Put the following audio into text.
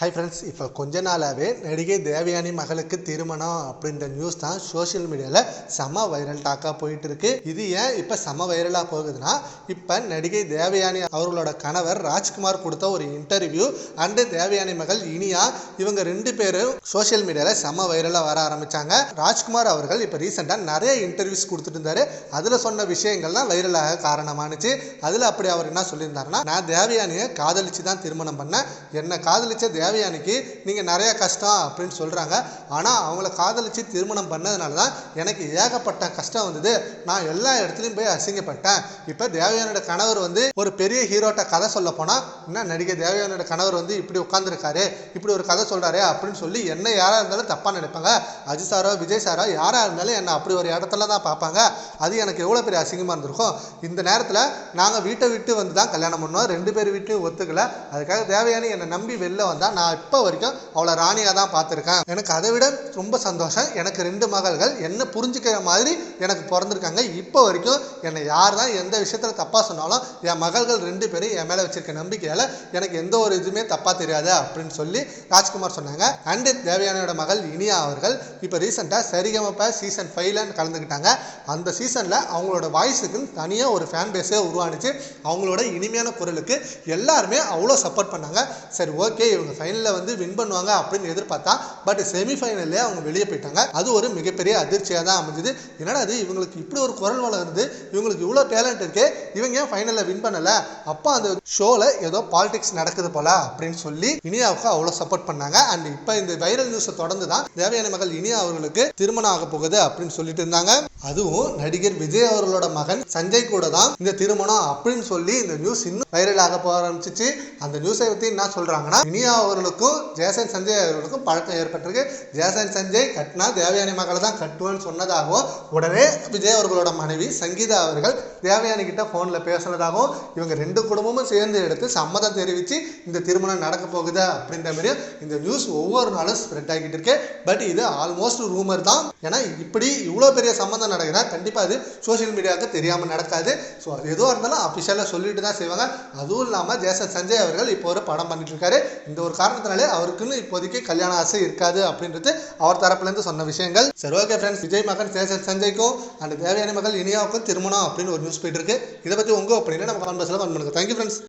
Hi friends இப்போ கொஞ்ச நாளாகவே நடிகை தேவயானி மகளுக்கு திருமணம் அப்படின்ற நியூஸ் தான் சோஷியல் மீடியாவில் செம வைரல் டாக்காக போயிட்டு இருக்கு இது ஏன் இப்போ செம வைரலாக போகுதுன்னா இப்போ நடிகை தேவயானி அவர்களோட கணவர் ராஜ்குமார் கொடுத்த ஒரு இன்டர்வியூ அண்டு தேவயானி மகள் இனியா இவங்க ரெண்டு பேரும் சோஷியல் மீடியாவில் செம வைரலாக வர ஆரம்பித்தாங்க ராஜ்குமார் அவர்கள் இப்போ ரீசெண்டாக நிறைய இன்டர்வியூஸ் கொடுத்துட்டு இருந்தார். அதில் சொன்ன விஷயங்கள் தான் வைரலாக காரணமானுச்சு. அதில் அப்படி அவர் என்ன சொல்லியிருந்தாருன்னா நான் தேவயானியை காதலிச்சு தான் திருமணம் பண்ணேன். என்னை காதலிச்ச தேவயானிக்கு நீங்கள் நிறைய கஷ்டம் அப்படின்னு சொல்கிறாங்க ஆனால் அவங்கள காதலிச்சு திருமணம் பண்ணதுனால தான் எனக்கு ஏகப்பட்ட கஷ்டம் வந்தது. நான் எல்லா இடத்துலையும் போய் அசிங்கப்பட்டேன். இப்போ தேவயானோட கணவர் வந்து ஒரு பெரிய ஹீரோட்ட கதை சொல்ல போனால் என்ன நடிகை தேவயானோட கணவர் வந்து இப்படி உட்காந்துருக்காரு இப்படி ஒரு கதை சொல்கிறாரு அப்படின்னு சொல்லி என்ன யாராக இருந்தாலும் தப்பாக நினைப்பாங்க. அஜித் சாரோ விஜய் சாரோ யாராக இருந்தாலும் என்னை அப்படி ஒரு இடத்துல தான் பார்ப்பாங்க. அது எனக்கு எவ்வளோ பெரிய அசிங்கமாக இருந்திருக்கும். இந்த நேரத்தில் நாங்கள் வீட்டை விட்டு வந்து தான் கல்யாணம் பண்ணோம். ரெண்டு பேர் வீட்லையும் ஒத்துக்கல. அதுக்காக தேவயானி என்னை நம்பி வெளில வந்தால் நான் இப்போ வரைக்கும் அவளை ராணியாக தான் பார்த்துருக்கேன். எனக்கு அதை விட ரொம்ப சந்தோஷம். எனக்கு ரெண்டு மகள்கள். என்ன புரிஞ்சுக்கிற மாதிரி எனக்கு பிறந்திருக்காங்க. இப்போ வரைக்கும் என்னை யார் தான் எந்த விஷயத்தில் தப்பாக சொன்னாலும் என் மகள்கள் ரெண்டு பேரும் என் மேலே வச்சுருக்க நம்பிக்கையால் எனக்கு எந்த ஒரு இதுவுமே தப்பாக தெரியாது அப்படின்னு சொல்லி ராஜ்குமார் சொன்னாங்க. அண்டு தேவயானியோட மகள் இனியா அவர்கள் இப்போ ரீசெண்டாக சரிகமப்ப சீசன் ஃபைவ்லன்னு கலந்துக்கிட்டாங்க. அந்த சீசனில் அவங்களோட வாய்ஸுக்குன்னு தனியாக ஒரு ஃபேன் பேஸே உருவானுச்சு. அவங்களோட இனிமையான குரலுக்கு எல்லாருமே அவ்வளோ சப்போர்ட் பண்ணாங்க. சரி ஓகே இவங்க ஃபைனலில் வந்து வின் பண்ணுவாங்க அப்படின்னு எதிர்பார்த்தா பட் செமிஃபைனல்லே அவங்க வெளியே போயிட்டாங்க. அது ஒரு மிகப்பெரிய அதிர்ச்சியாக தான் அமைஞ்சது. என்னடா அது இவங்களுக்கு இப்படி ஒரு குரல் வளம் இருந்து இவங்களுக்கு இவ்வளோ டேலண்ட் இருக்கே இவங்க ஏன் ஃபைனலில் வின் பண்ணலை? அப்போ அந்த ஷோவில் ஏதோ பாலிடிக்ஸ் நடக்குது போல அப்படின்னு சொல்லி இனியாவுக்கு அவ்வளோ சப்போர்ட் பண்ணாங்க. அண்ட் இப்போ இந்த வைரல் நியூஸை தொடர்ந்து தான் தேவையான மகள் இனியா அவர்களுக்கு திருமணம் ஆக போகுது அப்படின்னு சொல்லிட்டு இருந்தாங்க. அதுவும் நடிகர் விஜய் அவர்களோட மகன் சஞ்சய் கூட தான் இந்த திருமணம் அப்படின்னு சொல்லி இந்த நியூஸ் இன்னும் வைரல் ஆக போக ஆரம்பிச்சிச்சு. அந்த நியூஸை பற்றி என்ன சொல்றாங்கன்னா இனியா அவர்களுக்கும் ஜெயசன் சஞ்சய் அவர்களுக்கும் பழக்கம் ஏற்பட்டிருக்கு. ஜெயசன் சஞ்சய் கட்டினா தேவயானி மகளை தான் கட்டுவேன்னு சொன்னதாகவும் உடனே விஜய் அவர்களோட மனைவி சங்கீதா அவர்கள் தேவயானி கிட்ட ஃபோனில் பேசுனதாகவும் இவங்க ரெண்டு குடும்பமும் சேர்ந்து எடுத்து சம்மதம் தெரிவித்து இந்த திருமணம் நடக்க போகுது அப்படின்ற மாதிரி இந்த நியூஸ் ஒவ்வொரு நாளும் ஸ்ப்ரெட் ஆகிட்டு இருக்கு. பட் இது ஆல்மோஸ்ட் ரூமர் தான். ஏன்னா இப்படி இவ்வளோ பெரிய சம்மந்தம் நடக்குதுன்னா கண்டிப்பாக அது சோஷியல் மீடியாவுக்கு தெரியாமல் நடக்காது. ஸோ அது எதுவாக இருந்தாலும் அஃபிஷியலாக சொல்லிட்டு தான் செய்வாங்க. அதுவும் இல்லாமல் ஜேசன் சஞ்சய் அவர்கள் இப்போ ஒரு படம் பண்ணிட்டு இருக்காரு. இந்த ஒரு காரணத்தினாலே அவருக்குன்னு இப்போதைக்கு கல்யாண ஆசை இருக்காது அப்படின்றது அவர் தரப்புலேருந்து சொன்ன விஷயங்கள். சரி ஓகே ஃப்ரெண்ட்ஸ் விஜய் மகன் ஜேசன் சஞ்சய்க்கும் அண்ட் தேவயானி மகள் இனியாவுக்கும் திருமணம் அப்படின்னு ஒரு நியூஸ் போயிட்டு இருக்கு. இதை பற்றி உங்கள் அப்படின்னு நம்ம கான்வர்ஸில் கமெண்ட் பண்ணுங்க. Thank you friends